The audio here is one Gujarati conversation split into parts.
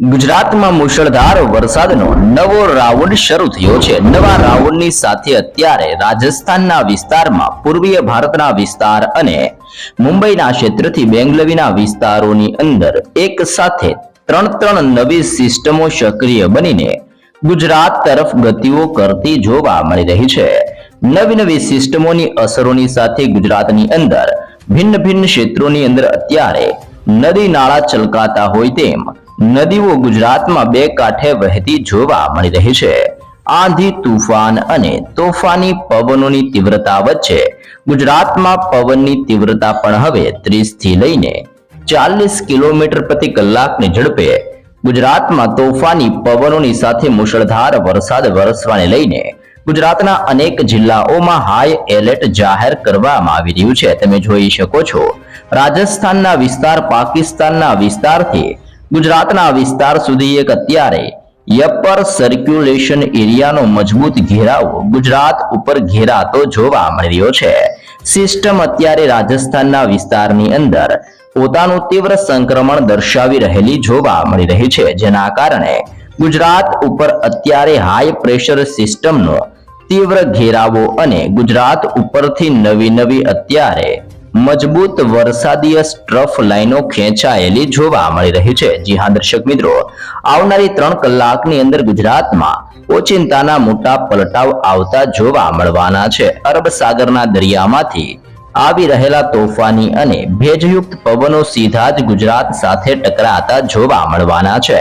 ગુજરાતમાં મુશળધાર વરસાદનો નવો રાઉન્ડ શરૂ થયો છે. નવા રાઉન્ડની સાથે અત્યારે રાજસ્થાનના વિસ્તારમાં પૂર્વીય ભારતના વિસ્તાર અને મુંબઈના ક્ષેત્રથી બેંગલવીના વિસ્તારોની અંદર એક સાથે ત્રણ ત્રણ નવી સિસ્ટમો સક્રિય બનીને ગુજરાત તરફ ગતિઓ કરતી જોવા મળી રહી છે. નવી નવી સિસ્ટમોની અસરોની સાથે ગુજરાતની અંદર ભિન્ન ભિન્ન ક્ષેત્રોની અંદર અત્યારે નદી નાળા છલકાતા હોય તેમ નદીઓ ગુજરાતમાં બે કાંઠે વહેતી જોવા મળી રહી છે. આંધી, તુફાન અને તોફાની પવનોની તીવ્રતા વચ્ચે ગુજરાતમાં પવનની તીવ્રતા પણ હવે 30 થી લઈને ચાલીસ કિલોમીટર પ્રતિ કલાકની ઝડપે ગુજરાતમાં તોફાની પવનોની સાથે મુશળધાર વરસાદ વરસવાને લઈને ગુજરાતના અનેક જિલ્લાઓમાં હાઈ એલર્ટ જાહેર કરવામાં આવી રહ્યું છે. તમે જોઈ શકો છો, રાજસ્થાનના વિસ્તાર, પાકિસ્તાનના વિસ્તારથી ગુજરાતના વિસ્તાર સુધી એક અત્યારે યપર સર્ક્યુલેશન એરિયાનો મજબૂત ઘેરાવો ગુજરાત ઉપર ઘેરાતો જોવા મળી રહ્યો છે. સિસ્ટમ અત્યારે રાજસ્થાનના વિસ્તારની અંદર પોતાનું તીવ્ર સંક્રમણ દર્શાવી રહેલી જોવા મળી રહી છે. જેના કારણે ગુજરાત ઉપર અત્યારે હાઈ પ્રેશર સિસ્ટમનો તીવ્ર ઘેરાવો અને ગુજરાત ઉપરથી નવી નવી અત્યારે મજબૂત વરસાદીય સ્ટ્રફ લાઈનો ખેંચાયેલી જોવા મળી રહી છે. જી હા, દર્શક મિત્રો, આવનારી ત્રણ કલાકની અંદર ગુજરાતમાં ઓચિંતાના મોટા પલટાવ આવતા જોવા મળવાના છે. અરબ સાગરના દરિયામાંથી આવી રહેલા તોફાની અને ભેજયુક્ત પવનો સીધા જ ગુજરાત સાથે ટકરાતા જોવા મળવાના છે.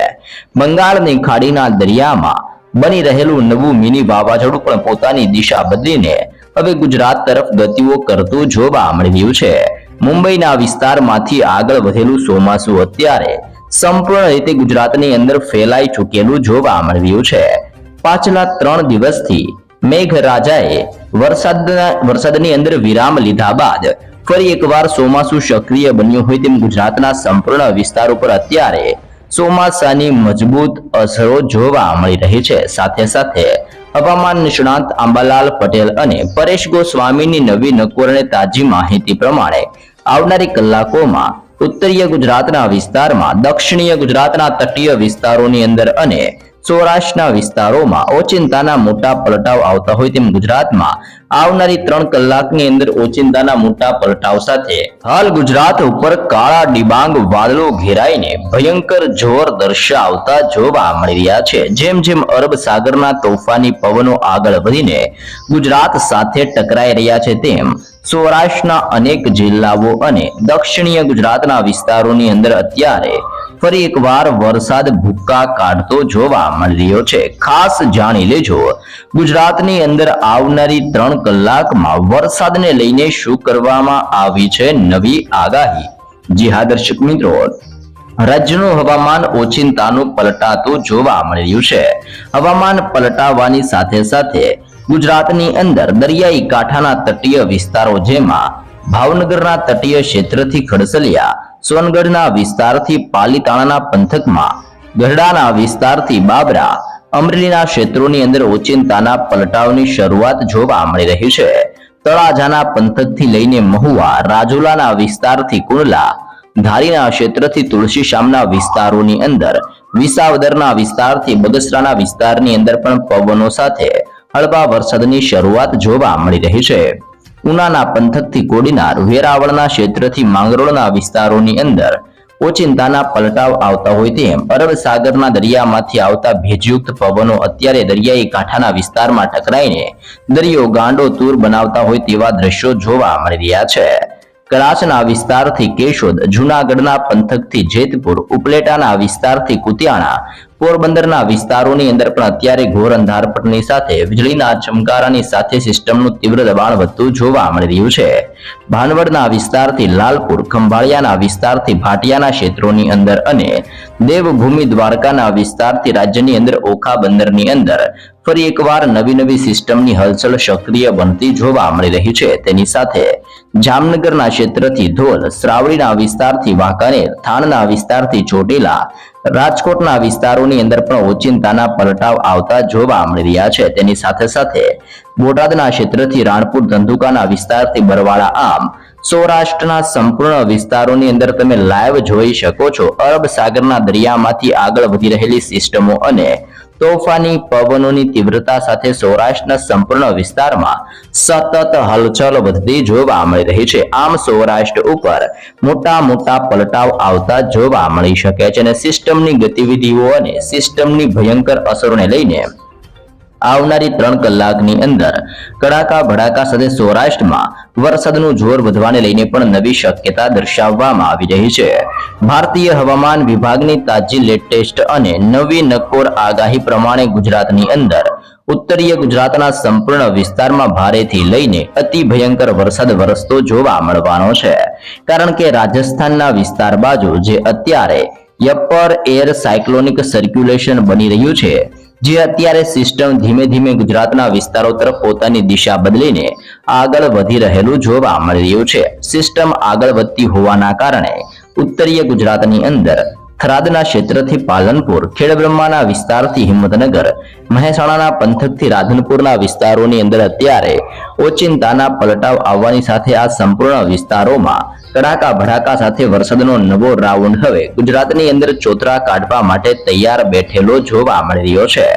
બંગાળની ખાડીના દરિયામાં બની રહેલું નવું મિની વાવાઝોડું પણ પોતાની દિશા બદલીને હવે ગુજરાત તરફ ગતિઓ કરતું જોવા મળ્યું છે. મુંબઈના વિસ્તારમાંથી આગળ વધેલું ચોમાસું અત્યારે સંપૂર્ણ રીતે ગુજરાતની અંદર ફેલાઈ ચૂકેલું જોવા મળ્યું છે. પાછલા ત્રણ દિવસથી મેઘરાજાએ વરસાદના, વરસાદની અંદર વિરામ લીધા બાદ ફરી એકવાર ચોમાસું સક્રિય બન્યું હોય તેમ ગુજરાતના સંપૂર્ણ વિસ્તાર ઉપર અત્યારે ચોમાસાની મજબૂત અસરો જોવા મળી રહી છે. સાથે સાથે હવામાન નિષ્ણાંત આંબાલાલ પટેલ અને પરેશ ગોસ્વામીની નવી નકોર અને તાજી માહિતી પ્રમાણે આવનારી કલાકોમાં ઉત્તરીય ગુજરાતના વિસ્તારમાં દક્ષિણીય ગુજરાતના તટીય વિસ્તારોની અંદર અને સૌરાષ્ટ્રના વિસ્તારોમાં ઓચિંતાના મોટા પલટાવ આવતા હોય તેમ ગુજરાતમાં આવનારી ત્રણ કલાકની અંદર ઓચિંતાના મોટા પલટાવ સાથે હાલ ગુજરાત ઉપર કાળા ડિબાંગ વાદળો ઘેરાઈને ભયંકર જોર દર્શાવતા જોવા મળી રહ્યા છે. જેમ જેમ અરબ સાગરના તોફાની પવનો આગળ વધીને ગુજરાત સાથે ટકરાઈ રહ્યા છે તેમ સૌરાષ્ટ્રના અનેક જિલ્લાઓ અને દક્ષિણીય ગુજરાતના વિસ્તારોની અંદર અત્યારે ફરી એકવાર વરસાદ ભૂક્કા કાઢતો જોવા મળી રહ્યો છે. ખાસ જાણી લેજો, ગુજરાતની અંદર આવનારી ત્રણ કલાકમાં વરસાદને લઈને શું કરવામાં આવી છે નવી આગાહી? જી હા, દર્શક મિત્રો, રાજ્યનું હવામાન ઓચિંતાનું પલટાતું જોવા મળી રહ્યું છે. હવામાન પલટાવાની સાથે સાથે ગુજરાતની અંદર દરિયાઈ કાંઠાના તટીય વિસ્તારો જેમાં ભાવનગરના તટીય ક્ષેત્રથી ખડસલિયા સોનગઢના વિસ્તારથી પાલીતાણાના પંથકમાં, ગઢડાના વિસ્તારથી બાબરા, અમરેલીના ક્ષેત્રોની અંદર ઓચિંતાના પલટાવની શરૂઆત જોવા મળી રહી છે. તળાજાના પંથકથી લઈને મહુવા, રાજુલાના વિસ્તારથી કુંડલા, ધારીના ક્ષેત્રથી તુલસી શામના વિસ્તારોની અંદર, વિસાવદરના વિસ્તારથી બગસરાના વિસ્તારની અંદર પણ પવનો સાથે હળવા વરસાદની શરૂઆત જોવા મળી રહી છે. ઉનાના પંથકથી કોડીનાર વેરાવળના ક્ષેત્રથી માંગરોળના વિસ્તારોની અંદર ઓચિંતાના પલટાવ આવતા હોય તેમ અરબ સાગરના દરિયામાંથી આવતા ભેજયુક્ત પવનો અત્યારે દરિયાઈ કાંઠાના વિસ્તારમાં ટકરાઈને દરિયો ગાંડો તૂર બનાવતા હોય તેવા દ્રશ્યો જોવા મળી રહ્યા છે. કરાચના વિસ્તારથી કેશોદ જૂનાગઢના પંથકથી જેતપુર ઉપલેટાના વિસ્તારથી કુતિયાણા પોરબંદરના વિસ્તારોની અંદર પણ અત્યારે ઘોર અંધારપટની સાથે, વીજળીના ચમકારાની સાથે સિસ્ટમનું તીવ્ર દબાણ વધતું જોવા મળી રહ્યું છે. ભાનવડના વિસ્તારથી લાલપુર, ખંભાળિયાના વિસ્તારથી ભાટિયાના ક્ષેત્રોની અંદર અને દેવભૂમિ દ્વારકાના વિસ્તારથી રાજ્યની અંદર ઓખા બંદરની અંદર ફરી એકવાર નવી નવી સિસ્ટમની હલચલ સક્રિય બનતી જોવા મળી રહી છે. તેની સાથે જામનગરના ક્ષેત્રથી ધોલ શ્રાવણીના વિસ્તારથી વાંકાનેર, થાણના વિસ્તારથી ચોટીલા, રાજકોટના વિસ્તારોની અંદર પણ ઓચિંતાના પલટાવ આવતા જોવા મળી રહ્યા છે. તેની સાથે સાથે બોટાદના ક્ષેત્રથી રાણપુર, ધંધુકાના વિસ્તારથી બરવાળા આમ, સૌરાષ્ટ્રના સંપૂર્ણ વિસ્તારોની અંદર તમે લાઈવ જોઈ શકો છો. અરબ સાગરના દરિયામાંથી આગળ વધી રહેલી સિસ્ટમો અને તોફાની પવનોની તીવ્રતા સાથે સૌરાષ્ટ્રના સંપૂર્ણ વિસ્તારમાં સતત હલચલ વધતી જોવા મળી રહી છે. આમ સૌરાષ્ટ્ર ઉપર મોટા મોટા પલટાવ આવતા જોવા મળી શકે છે અને સિસ્ટમની ગતિવિધિઓ અને સિસ્ટમની ભયંકર અસરોને લઈને આવનારી ત્રણ કલાકની અંદર કડાકા ભડાકા સાથે સૌરાષ્ટ્રમાં વરસાદનું જોર વધવાને લઈને પણ નવી શક્યતા દર્શાવવામાં આવી રહી છે. ભારતીય હવામાન વિભાગની તાજી લેટેસ્ટ અને નવી નકોર આગાહી પ્રમાણે ગુજરાતની અંદર ઉત્તરીય ગુજરાતના સંપૂર્ણ વિસ્તારમાં ભારેથી લઈને અતિ ભયંકર વરસાદ વરસતો જોવા મળવાનો છે. કારણ કે રાજસ્થાનના વિસ્તાર બાજુ જે અત્યારે યપર એર સાયક્લોનિક સર્ક્યુલેશન બની રહ્યું છે જે અત્યારે સિસ્ટમ ધીમે ધીમે ગુજરાતના વિસ્તારો તરફ પોતાની દિશા બદલીને આગળ વધી રહેલું જોવા મળી રહ્યું છે. સિસ્ટમ આગળ વધતી હોવાના કારણે ઉત્તરીય ગુજરાતની અંદર થરાદના ક્ષેત્રથી પાલનપુર, ખેડબ્રહ્માના વિસ્તારથી હિંમતનગર, મહેસાણાના પંથકથી રાધનપુરના વિસ્તારોની અંદર અત્યારે ઓચિંતાના પલટાવ આવવાની સાથે આ સંપૂર્ણ વિસ્તારોમાં કડાકા ભડાકા સાથે વરસાદનો નવો રાઉન્ડ હવે ગુજરાતની અંદર ચોતરા કાઢવા માટે તૈયાર બેઠેલો જોવા મળી રહ્યો છે.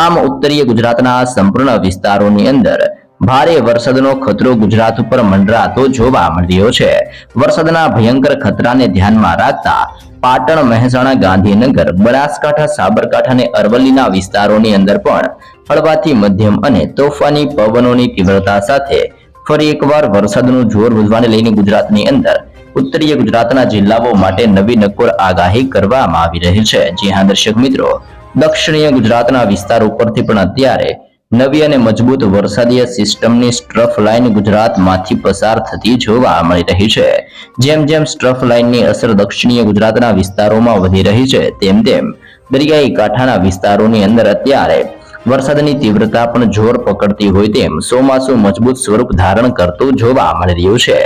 આમ ઉત્તરીય ગુજરાતના સંપૂર્ણ વિસ્તારોની અંદર ભારે વરસાદનો ખતરો ગુજરાત ઉપર મંડરાતો જોવા મળી રહ્યો છે. વરસાદના ભયંકર ખતરાને ધ્યાનમાં રાખતા પાટણ, મહેસાણા, ગાંધીનગર, બનાસકાંઠા, સાબરકાંઠા અને અરવલ્લીના વિસ્તારોની અંદર પણ હળવાથી મધ્યમ અને તોફાની પવનોની તીવ્રતા સાથે ફરી એકવાર વરસાદનું જોર વધવાને લઈને ગુજરાતની અંદર ઉત્તરીય ગુજરાતના જિલ્લાઓ માટે નવી નકોર આગાહી કરવામાં આવી રહી છે. જી હા, દર્શક મિત્રો, દક્ષિણીય ગુજરાતના વિસ્તાર ઉપરથી પણ અત્યારે નવી અને મજબૂત વરસાદીય સિસ્ટમની સ્ટ્રફ લાઇન ગુજરાતમાંથી પસાર થતી જોવા મળી રહી છે. જેમ જેમ સ્ટ્રફ લાઇનની અસર દક્ષિણીય ગુજરાતના વિસ્તારોમાં વધી રહી છે, તેમ તેમ દરિયાઈ કાંઠાના વિસ્તારોની અંદર અત્યારે વરસાદની તીવ્રતા પણ જોર પકડતી હોય તેમ ચોમાસું મજબૂત સ્વરૂપ ધારણ કરતું જોવા મળી રહ્યું છે.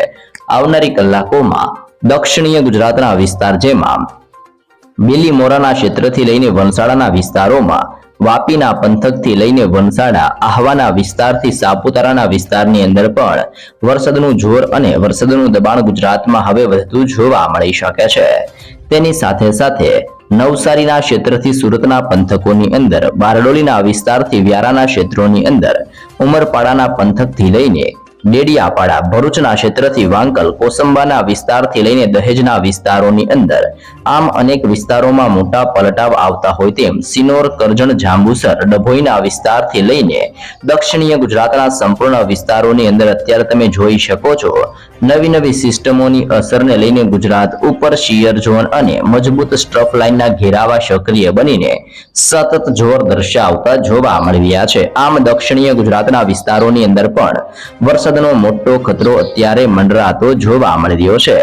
આવનારી કલાકોમાં દક્ષિણીય ગુજરાતના વિસ્તાર જેમાં બિલીમોરાના ક્ષેત્રથી લઈને વલસાડાના વિસ્તારોમાં વાપીના પંથકથી લઈને વનસાડા આહવાના વિસ્તારથી સાપુતારાના વિસ્તારની અંદર પણ વરસાદનું જોર અને વરસાદનું દબાણ ગુજરાતમાં હવે વધતું જોવા મળી શકે છે. તેની સાથે સાથે નવસારીના ક્ષેત્રથી સુરતના પંથકોની અંદર બારડોલીના વિસ્તારથી વ્યારાના ક્ષેત્રોની અંદર ઉમરપાડાના પંથકથી લઈને ડેડિયાપાડા ભરૂચના ક્ષેત્રથી વાંકલ કોસંબાના વિસ્તારથી લઈને દહેજના વિસ્તારોની અંદર. આમ અનેક વિસ્તારોમાં મોટા પલટાવ આવતા હોય તેમ સિનોર, કરજણ, જાંબુસર, ડભોઈના વિસ્તારથી લઈને દક્ષિણીય ગુજરાતના સંપૂર્ણ વિસ્તારોની અંદર અત્યારે તમે જોઈ શકો છો. નવી નવી સિસ્ટમોની અસરને લઈને ગુજરાત ઉપર શિયર ઝોન અને મજબૂત સ્ટ્રફ લાઇનના ઘેરાવા સક્રિય બનીને સતત જોર દર્શાવતા જોવા મળી રહ્યા છે. આમ દક્ષિણીય ગુજરાતના વિસ્તારોની અંદર પણ વરસાદનો મોટો ખતરો અત્યારે મંડરાતો જોવા મળી રહ્યો છે.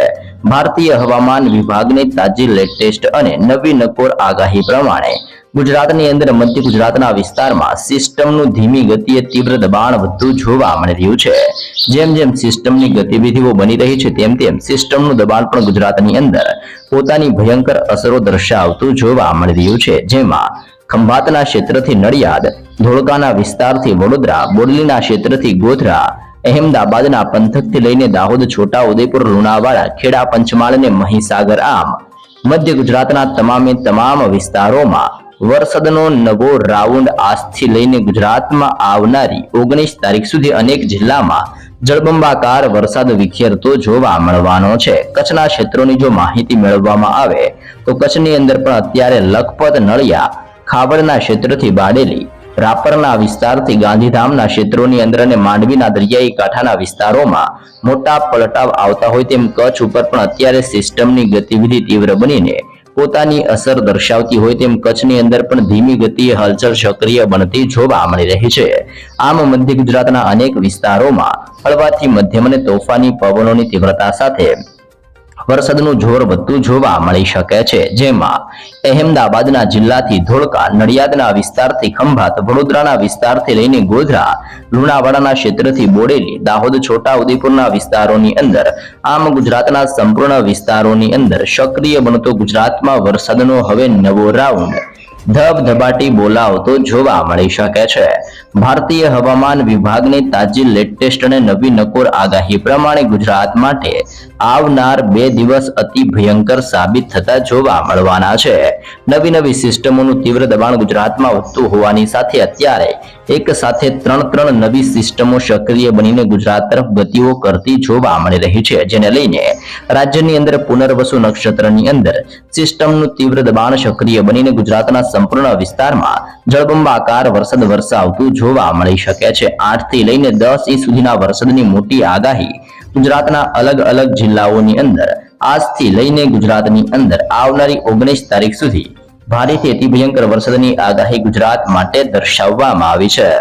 ભારતીય હવામાન વિભાગની તાજી લેટેસ્ટ અને નવી નકોર આગાહી પ્રમાણે ગુજરાતની અંદર મધ્ય ગુજરાતના વિસ્તારમાં સિસ્ટમનું ધીમી ગતિએ તીવ્ર દબાણ વધતું જોવા મળી રહ્યું છે. જેમ જેમ સિસ્ટમની ગતિવિધિઓ બની રહી છે, તેમ તેમ સિસ્ટમનું દબાણ પણ ગુજરાતની અંદર પોતાની ભયંકર અસરો દર્શાવતું જોવા મળી રહ્યું છે. જેમાં ખંભાતના ક્ષેત્રથી નડિયાદ, ધોળકાના વિસ્તારથી વડોદરા, બોડલીના ક્ષેત્રથી ગોધરા અહેમદાબાદના પંથકથી લઈને દાહોદ, છોટા ઉદેપુર લુણાવાડા, ખેડા, પંચમહાલ અને મહીસાગર આમ. મધ્ય ગુજરાતના તમામે તમામ વિસ્તારોમાં વરસાદનો નવો રાઉન્ડ આજથી લઈને ગુજરાતમાં આવનારી ઓગણીસ તારીખ સુધી અનેક જિલ્લામાં જળબંબાકાર વરસાદ વિખેરતો જોવા મળવાનો છે. કચ્છના ક્ષેત્રોની જો માહિતી મેળવવામાં આવે, તો કચ્છની અંદર પણ અત્યારે લખપત, નળિયા, ખાવડના ક્ષેત્રથી બાડેલી રાપરના વિસ્તારથી ગાંધીધામના ક્ષેત્રોની અંદર અને માંડવીના દરિયાઈ કાંઠાના વિસ્તારોમાં મોટા પલટાવ આવતા હોય તેમ કચ્છ ઉપર પણ અત્યારે સિસ્ટમની ગતિવિધિ તીવ્ર બનીને પોતાની અસર દર્શાવતી હોય તેમ કચ્છની અંદર પણ ધીમી ગતિએ હલચલ સક્રિય બનતી જોવા મળી રહી છે. આમ મધ્ય ગુજરાતના અનેક વિસ્તારોમાં હળવાથી મધ્યમ અને તોફાની પવનોની તીવ્રતા સાથે વરસાદનું જોર વધતું જોવા મળી શકે છે. જેમાં અહેમદાબાદના જિલ્લાથી ધોળકા, નડિયાદના વિસ્તારથી ખંભાત, વડોદરાના વિસ્તારથી લઈને ગોધરા, લુણાવાડાના ક્ષેત્રથી બોડેલી, દાહોદ, છોટા ઉદેપુરના વિસ્તારોની અંદર આમ ગુજરાતના સંપૂર્ણ વિસ્તારોની અંદર સક્રિય બનતો ગુજરાતમાં વરસાદનો હવે નવો રાઉન્ડ ધબધબાટી બોલાવતો જોવા મળી શકે છે. ભારતીય હવામાન વિભાગની તાજી લેટેસ્ટ અને નવી નકોર આગાહી પ્રમાણે ગુજરાત માટે આવનાર બે દિવસ અતિ ભયંકર સાબિત થતા જોવા મળવાના છે. નવી નવી સિસ્ટમોનું તીવ્ર દબાણ ગુજરાતમાં વધતું હોવાની સાથે અત્યારે એક સાથે ત્રણ ત્રણ નવી સિસ્ટમો સક્રિય બનીને ગુજરાત તરફ ગતિઓ કરતી જોવા મળી રહી છે, જેને લઈને રાજ્યની અંદર પુનર્વસુ નક્ષત્રની અંદર સિસ્ટમનું તીવ્ર દબાણ સક્રિય બનીને ગુજરાતના સંપૂર્ણ વિસ્તારમાં જળબંબાકાર વરસાદ વરસાવતું જોવા મળી શકે છે. આઠથી લઈને દસ ઇંચ સુધીના વરસાદની મોટી આગાહી ગુજરાતના અલગ અલગ જિલ્લાઓની અંદર આજથી લઈને ગુજરાતની અંદર આવનારી ઓગણીસ તારીખ સુધી ભારેથી અતિ ભયંકર વરસાદની આગાહી ગુજરાત માટે દર્શાવવામાં આવી છે.